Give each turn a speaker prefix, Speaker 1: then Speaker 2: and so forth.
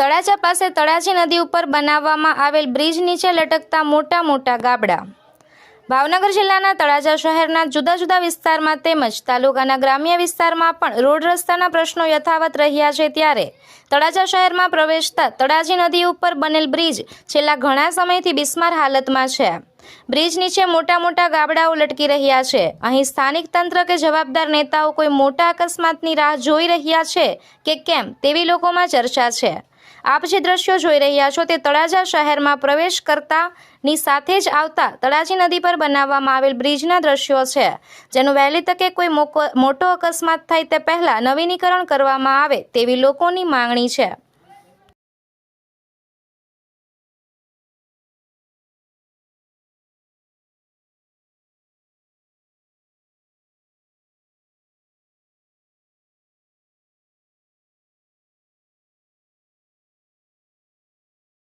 Speaker 1: તળાજા પાસે તળાજી નદી ઉપર બનાવવામાં આવેલ બ્રિજ નીચે લટકતા મોટા મોટા ગાબડા. ભાવનગર જિલ્લાના તળાજા શહેરના જુદા જુદા વિસ્તારમાં તેમજ તાલુકાના ગ્રામ્ય વિસ્તારમાં પણ રોડ રસ્તાના પ્રશ્નો યથાવત રહ્યા છે ત્યારે તળાજા શહેરમાં પ્રવેશતા તળાજી નદી ઉપર બનેલ બ્રિજ છેલ્લા ઘણા સમયથી બિસ્માર હાલતમાં છે. બ્રિજ નીચે મોટા મોટા ગાબડાઓ લટકી રહ્યા છે. અહીં સ્થાનિક તંત્ર કે જવાબદાર નેતાઓ કોઈ મોટા અકસ્માતની રાહ જોઈ રહ્યા છે કે કેમ તેવી લોકોમાં ચર્ચા છે. આપ જે દ્રશ્યો જોઈ રહ્યા છો તે તળાજા શહેરમાં પ્રવેશ કરતાની સાથે જ આવતા તળાજી નદી પર બનાવવામાં આવેલ બ્રિજના દ્રશ્યો છે. જેનું વહેલી તકે કોઈ મોટો અકસ્માત થાય તે પહેલા નવીનીકરણ કરવામાં આવે તેવી લોકોની માંગણી છે.